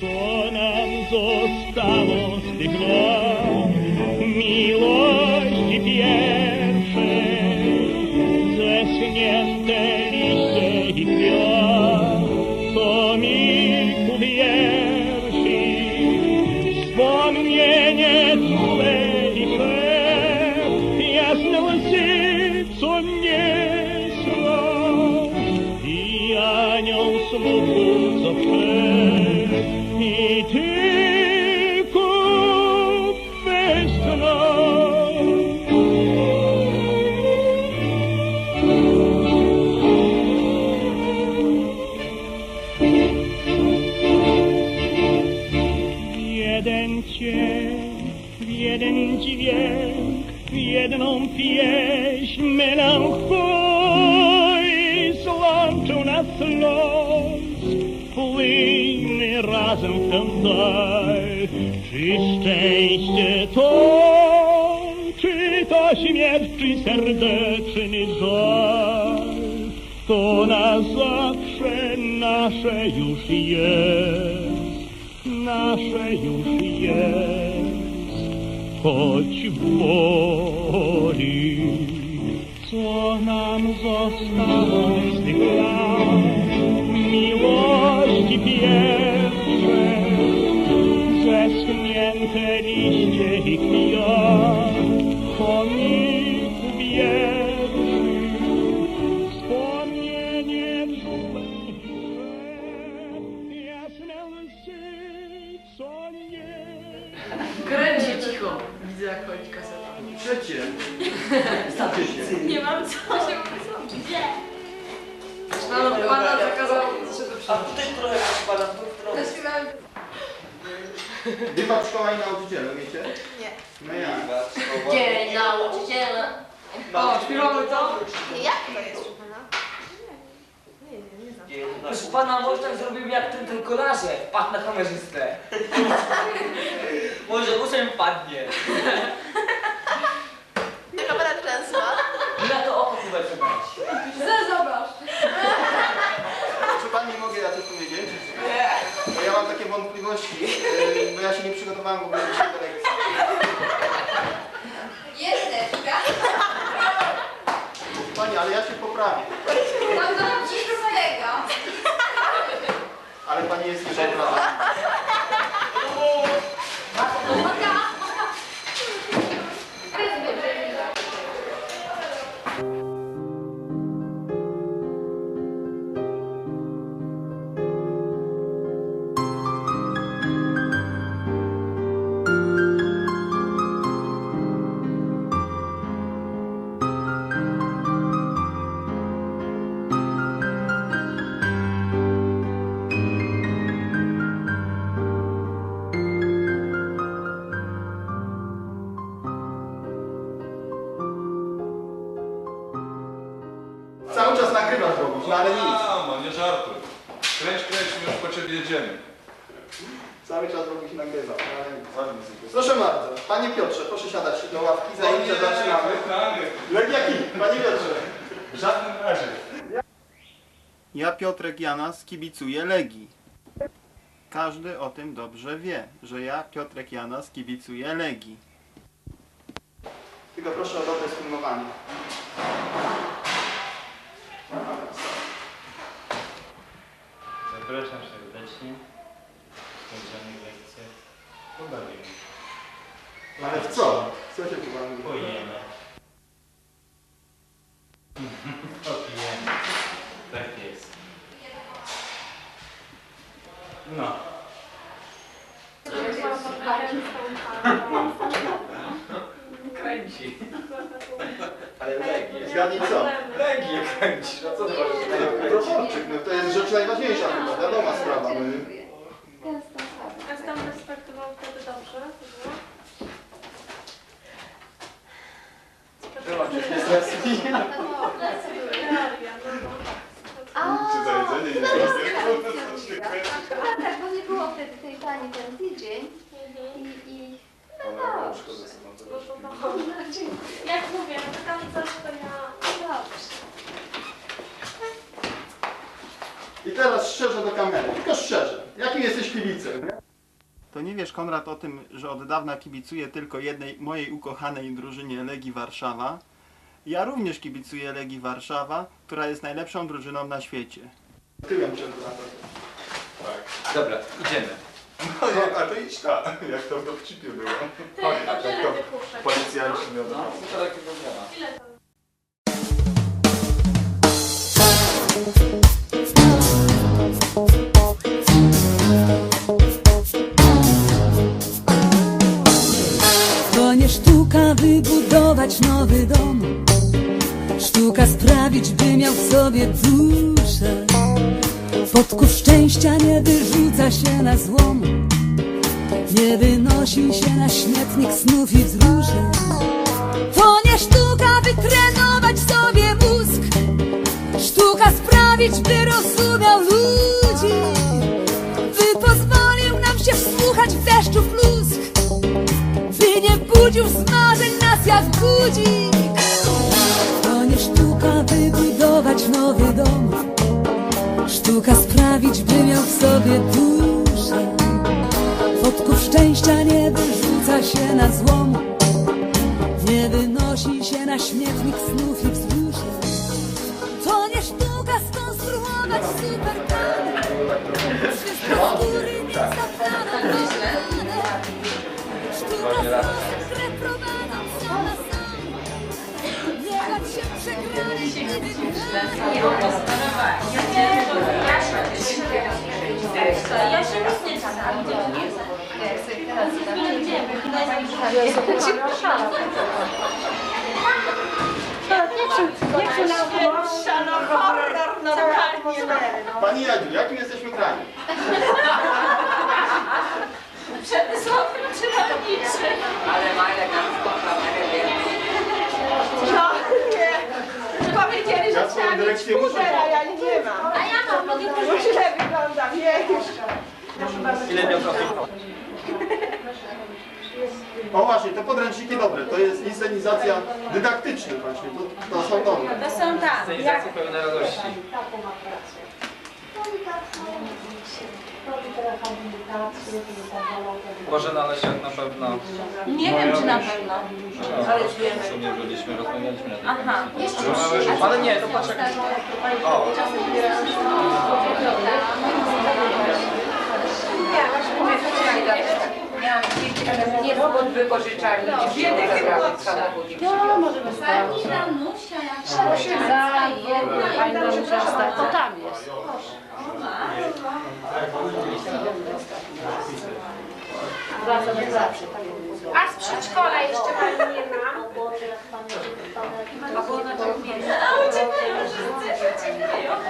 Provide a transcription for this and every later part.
Co nam zostało z tych dźwięk, jedną pieśń melancholii złączył nas los. Płyjmy razem w ten dal, czy szczęście to, czy to śmierć, czy serdeczny żal. To na zawsze nasze już jest nasze już jest, choć boli, co nam zostało z tych lat? Miłości pierwszej, zeschnięte Dywa szkoła i nauczyciele, wiecie? Nie. No ja. Dzień nauczyciela. O, śpiewamy to? Jak to jest, proszę pana? Może tak zrobimy jak ten, ten kolarze. Padł na kamerzystę. może muszę padnie. Tylko pana trzęsła. Na to oko chyba przebrać. Zobacz. Czy pani mogę ja coś powiedzieć? Nie. Bo ja mam takie wątpliwości, yy, bo ja się nie przygotowałem w ogóle dzisiaj do lekcji. Jesteś, Pani, ale ja się poprawię. Mam do wszystkiego. Ale pani jest niepoprawna. Nagrywasz robisz, no ale nic. No nie żartuj. Kręć, kręć, my już po ciebie jedziemy. Cały czas robisz nagrywa, no ale nic. Proszę bardzo, panie Piotrze, proszę siadać do ławki, zajęcia zaczynamy. Legia Kij, panie Piotrze. W żadnym razie. Ja Piotrek Janas kibicuję Legii. Każdy o tym dobrze wie, że ja Piotrek Janas kibicuję Legii. Tylko proszę o dobre sfilmowanie. Zapraszam serdecznie. Skończone lekcje. Pobawimy. Ale w co? Co się mówi? Pojemy. Popijemy. Tak jest. No. Kręci. Ale Legię. Zgadnij co? Legię kręci. No co ty masz Proporczyk, no to jest rzecz najważniejsza chyba, wiadoma sprawa. No. A tam respektował wtedy dobrze? Czy za jedzenie nie A tak, bo nie było wtedy tej pani ten tydzień i, i no dobrze. Jak mówię, pytam coś, to ja... Dobrze. I teraz szczerze do kamery, tylko szczerze. Jakim jesteś kibicem? To nie wiesz, Konrad, o tym, że od dawna kibicuję tylko jednej mojej ukochanej drużynie Legii Warszawa. Ja również kibicuję Legii Warszawa, która jest najlepszą drużyną na świecie. Tyłem przed Dobra, idziemy. No, jak, a to idź ta, jak to w dowcipie było. Chodź, jak to policjanci miał No, to takie programa. Sztuka wybudować nowy dom. Sztuka sprawić, by miał w sobie duszę. Podków szczęścia nie wyrzuca się na złom. Nie wynosi się na śmietnik snów i wzruszeń To nie sztuka wytrenować sobie mózg. Sztuka sprawić, by rozumiał budzik To nie sztuka wybudować nowy dom. Sztuka sprawić, by miał w sobie duszę. Wodków szczęścia nie wyrzuca się na złom. Nie wynosi się na śmietnik snów i wzruszeń. To nie sztuka skonstruować super plan Wszystko z góry nie zaplanowane Sztuka znaleźć reprowaną Pani Jadziu, jakim jesteśmy krajem? Przemysłowy czy rolniczy? Ale nam spotkał na No nie. Powiedzieli, że trzeba mieć puder, a ja nie mam. A ja mam, mogę To źle wygląda, wiesz. Ile miał? O właśnie, te podręczniki dobre, to jest inscenizacja dydaktyczna właśnie, to, to są dobre. To są tak. Scenizacja pełna radości. Bożena Lesiak na pewno. Nie wiem, czy na pewno. Ale w sumie byliśmy, rozmawialiśmy na Aha. Ale nie, to patrz jak... O, Miałam dzieci, ale nie mogą wypożyczalni dziewczyny zabrały w samochodzie. Pani Danusia, jak się Pani Danusia, to tam jest. A z przedszkola jeszcze pani nie ma? A uciekają wszyscy, uciekają.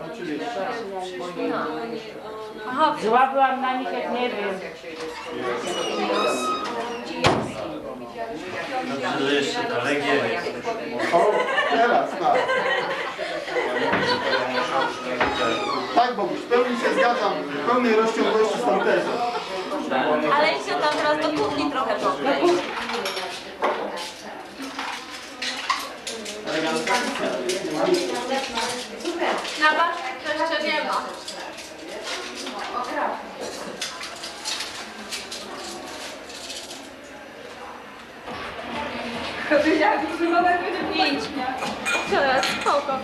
Oczywiście. Zła byłam na nich, jak nie wiem. Że jeszcze kolegie. O, teraz, tak. Tak, Boguś, w pełni się zgadzam, w pełnej rozciągłości z tą tezą. Ale idźcie tam teraz do kuchni trochę Elegancko? Na barwę to jeszcze nie ma. Wiedziałam, że mam będzie pięć. To jest spoko.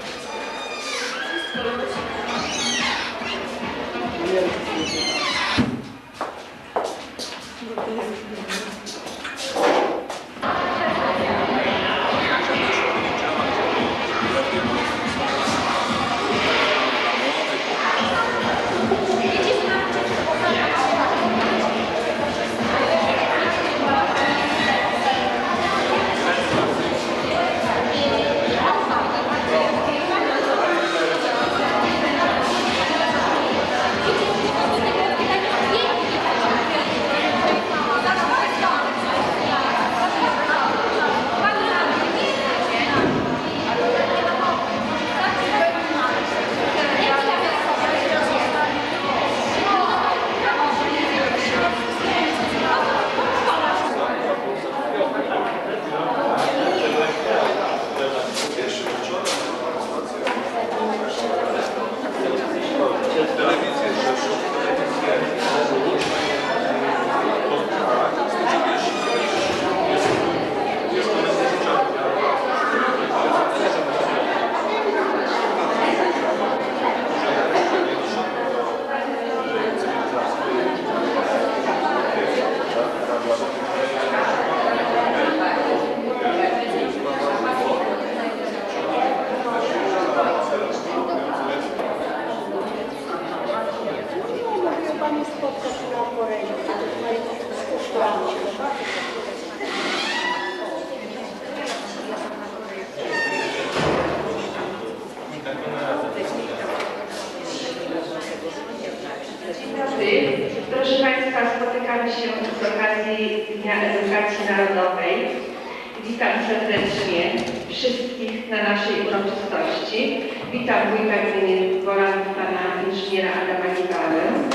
Proszę Państwa, spotykamy się z okazji Dnia Edukacji Narodowej. Witam serdecznie wszystkich na naszej uroczystości. Witam wójta gminy Wolanów, pana inżyniera Adama Niwalę.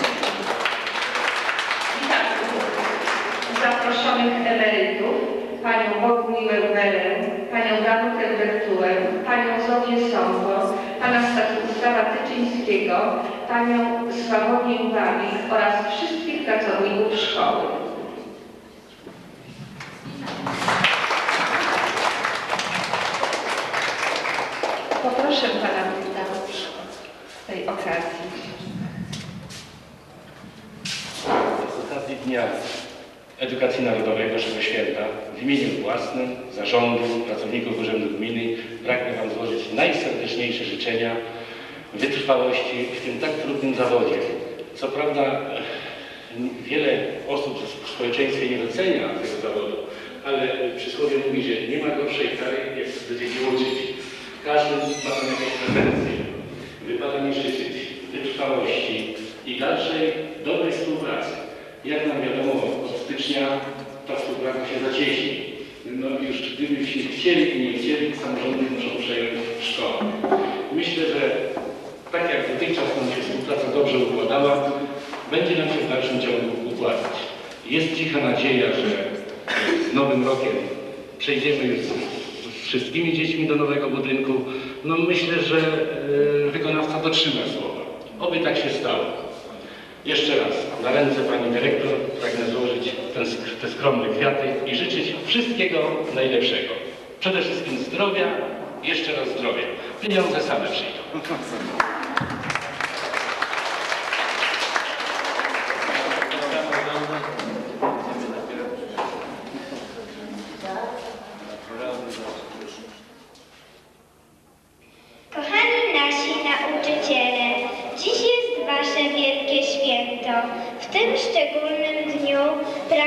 Panią Bogumiłę Welę, panią Danutę Bertułę, panią Zofię Sąko, pana Stanisława Tyczyńskiego, panią Sławonię Wawik oraz wszystkich pracowników szkoły. Poproszę pana wójta z tej okazji. Z okazji Dnia Edukacji Narodowej Waszego Święta w imieniu własnym, zarządu, pracowników Urzędu Gminy pragnę Wam złożyć najserdeczniejsze życzenia wytrwałości w tym tak trudnym zawodzie. Co prawda e, wiele osób w społeczeństwie nie docenia tego zawodu, ale przysłowie mówi, że nie ma gorszej kary, jak do dzieci uczyć. Każdy ma tam jakieś pretensje. Wypada mi życzyć wytrwałości i dalszej dobrej współpracy. Jak nam wiadomo, stycznia ta współpraca się zacieśni. No już gdybyśmy chcieli i nie chcieli, samorządy muszą przejąć szkołę. Myślę, że tak jak dotychczas nam się współpraca dobrze układała, będzie nam się w dalszym ciągu układać. Jest cicha nadzieja, że z nowym rokiem przejdziemy już z, wszystkimi dziećmi do nowego budynku. No myślę, że e, wykonawca dotrzyma słowa. Oby tak się stało. Jeszcze raz na ręce Pani Dyrektor pragnę złożyć ten, te skromne kwiaty i życzyć wszystkiego najlepszego. Przede wszystkim zdrowia, jeszcze raz zdrowia. Pieniądze same przyjdą. Kochani nasi nauczyciele, dziś jest Wasze wielkie święto. W tym szczególnym dniu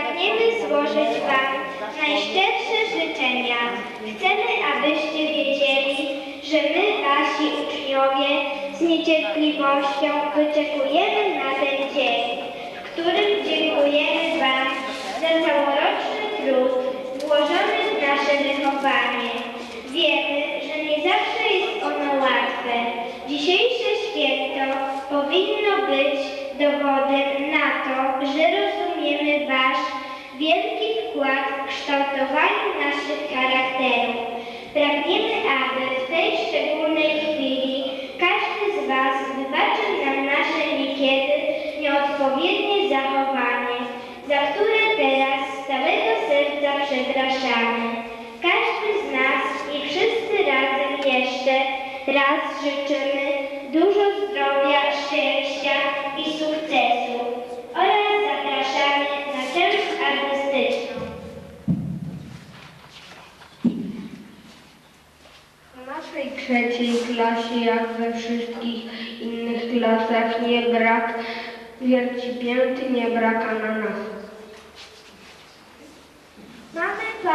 pragniemy złożyć Wam najszczersze życzenia. Chcemy, abyście wiedzieli, że my, Wasi uczniowie, z niecierpliwością wyczekujemy na ten dzień, w którym dziękujemy Wam za całoroczny trud włożony w nasze wychowanie. Wiemy, że nie zawsze jest ono łatwe. Dzisiejsze święto powinno być dowodem na to, że rozumiemy Wasz wielki wkład w kształtowanie naszych charakterów. Pragniemy, aby w tej szczególnej chwili każdy z Was wybaczył nam nasze niekiedy nieodpowiednie zachowanie, za które teraz z całego serca przepraszamy. Każdy z nas i wszyscy razem jeszcze raz życzymy dużo zdrowia, szczęścia i sukcesu oraz zapraszamy na część artystyczną. W naszej trzeciej klasie, jak we wszystkich innych klasach, nie brak wierci pięty, nie brak ananasów.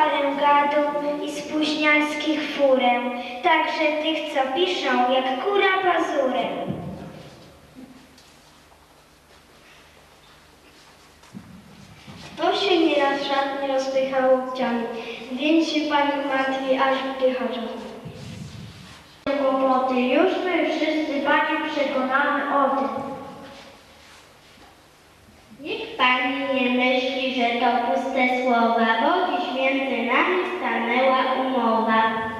Parę gadów i spóźnialskich furę, także tych, co piszą jak kura pazurem. To się nieraz szatnie rozpycha łokciami, więc się pani martwi, aż wdycha czasem. Kłopoty, już my wszyscy pani przekonamy o tym. Niech pani nie myśli, że to puste słowa, bo dziś między nami stanęła umowa.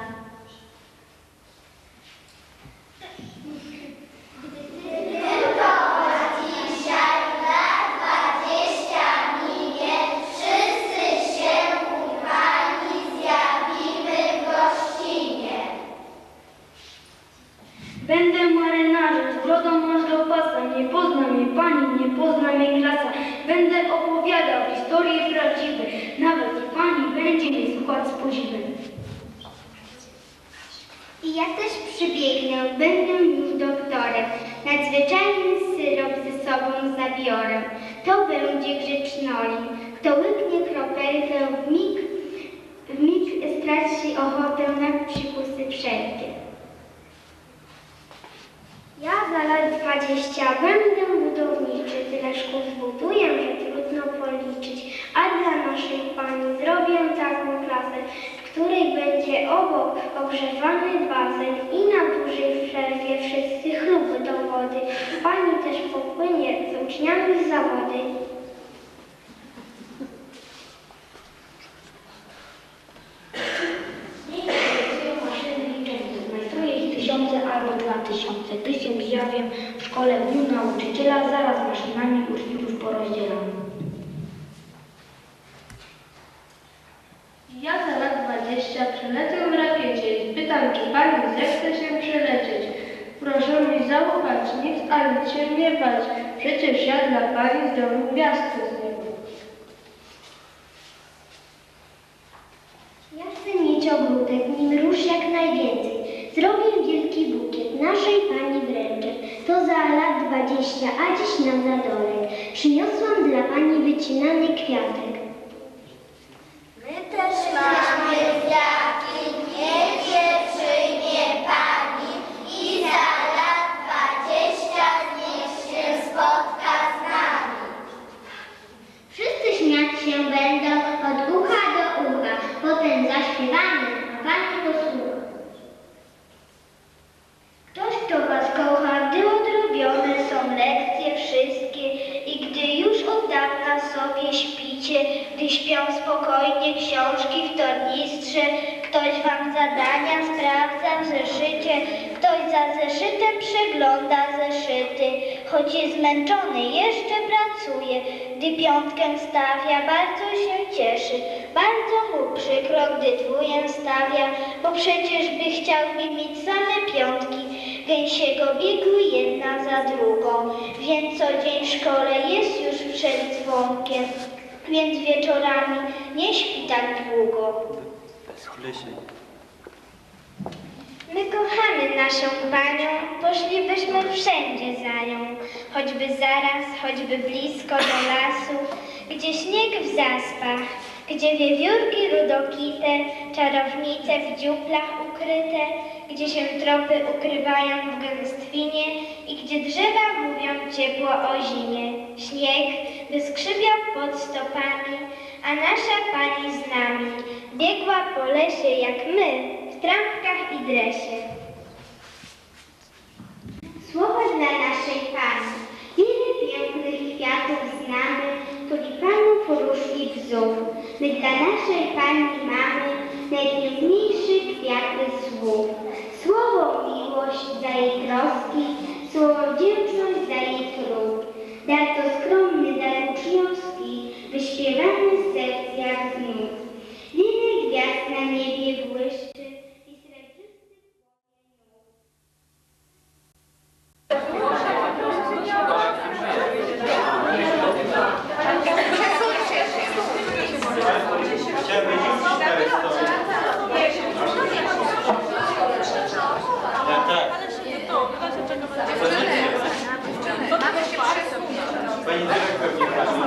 Będę marynarzem, z brodą aż do pasa, nie pozna mnie pani, nie pozna mnie klasa. Będę opowiadał historie prawdziwe, nawet i pani będzie mnie słuchać z podziwem. I ja też przybiegnę, będę już doktorem. Nadzwyczajny syrop ze sobą zabiorę. To będzie grzecznoli. Kto łyknie ochotę na psikusy wszelkie. Ja za lat dwadzieścia będę budowniczy, tyle szkół zbuduję, że trudno policzyć, a dla naszej pani zrobię taką klasę, w której będzie obok ogrzewany basen i na dużej przerwie wszyscy chluby do wody. Pani też popłynie z uczniami w zawody. maszyny liczenia. Znajduję ich tysiące albo dwa tysiące. Tysiąc ja wiem w szkole w dniu nauczyciela, zaraz maszynami uczniów już porozdzielamy. Ja za lat 20 przelecę w rakiecie i spytam, czy pani zechce się przelecieć. Proszę mi nic się nie bać. Przecież ja dla pani zdrowiu gwiazdkę z nieba. Ja chcę mieć ogródek, nim róż jak najwięcej. Zrobię wielki bukiet, naszej pani wręczę. To za lat dwadzieścia, a dziś na zadolek. Przyniosłam dla pani wycinany kwiatek. Sobie śpicie, gdy śpią spokojnie książki w tornistrze, ktoś wam zadania sprawdza w zeszycie, ktoś za zeszytem przegląda zeszyty, choć jest zmęczony, jeszcze pracuje, gdy piątkę stawia, bardzo się cieszy, bardzo mu przykro, gdy dwóję stawia, bo przecież by chciał mieć same piątki, gęsiego biegu jedna za drugą, więc co dzień w szkole jest już przed dzwonkiem, więc wieczorami nie śpi tak długo. My kochamy naszą panią, poszlibyśmy wszędzie za nią, choćby zaraz, choćby blisko do lasu, gdzie śnieg w zaspach, gdzie wiewiórki rudokite, czarownice w dziuplach ukryte, gdzie się tropy ukrywają w gęstwinie i gdzie drzewa mówią ciepło o zimie. Śnieg by skrzypiał pod stopami, a nasza pani z nami biegła po lesie jak my, w trampkach i dresie. Słowa dla naszej Pani. Wiele pięknych kwiatów znamy, tulipanów, róż i bzów. My dla naszej Pani mamy najpiękniejszy kwiat słów. Słowo miłość za jej troski, słowo wdzięczność za jej trud. Dar to skromny dar uczniowski, wyśpiewany z serc jak z nut. Wiele gwiazd na niebie błyszczy i srebrzysty Chciałbym Tak, tak. Pani dyrektor nie prosi.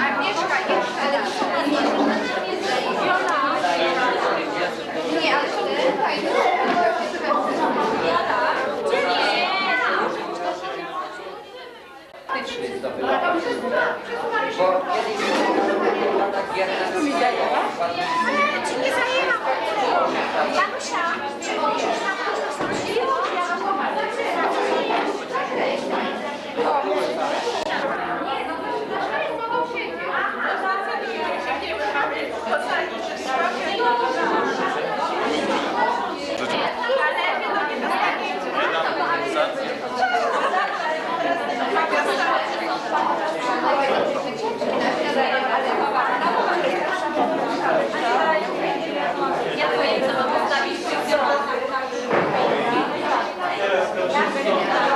Agnieszka jeszcze, ale to są Nie, ale to tutaj. Ja to Teraz to wszystko.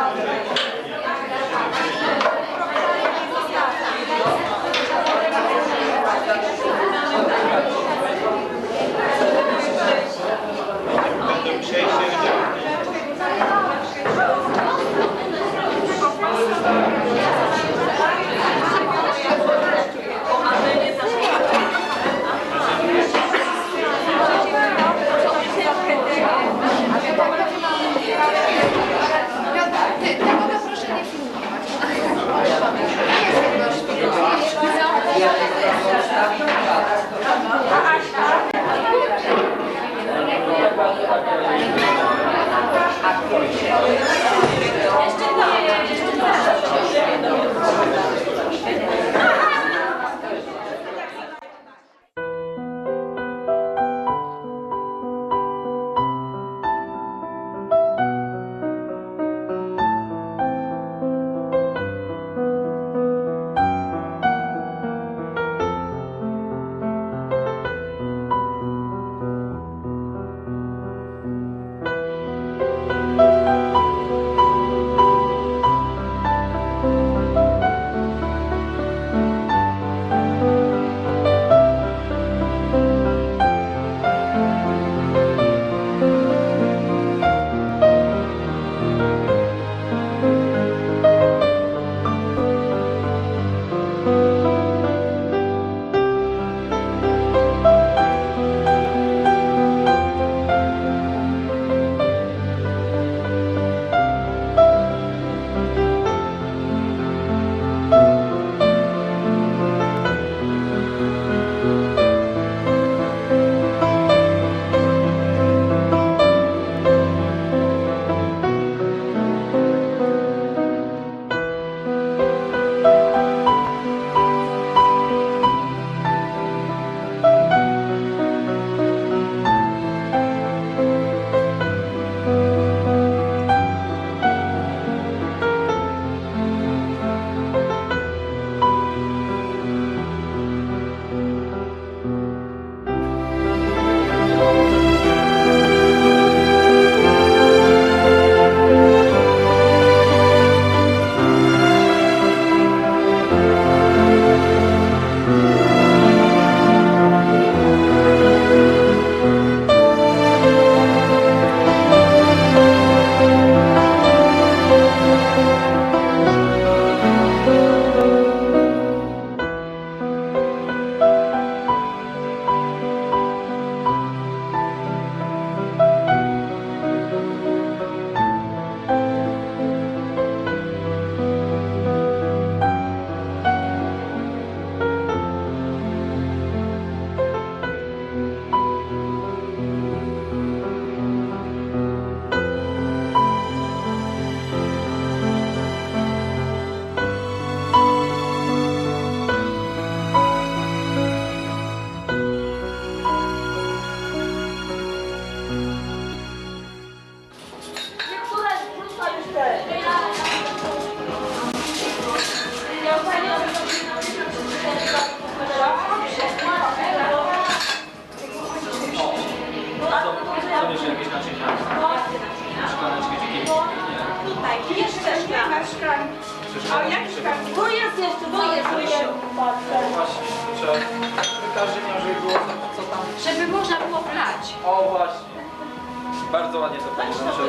ładnie to pani nauczyła.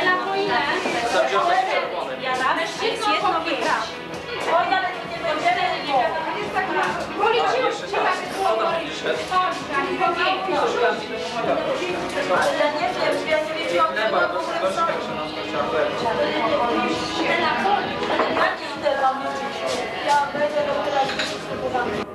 Ela, po ile? Zawsze jest czerwony. Mężczyzna po pięć. Oj, ale nie będziemy, nie wiadomo. Jest tak mało. Ale ja nie wiem, czy ja nie wiedziałam, czy to w ogóle są. Ela. Ja będę robiła dystrybuowany.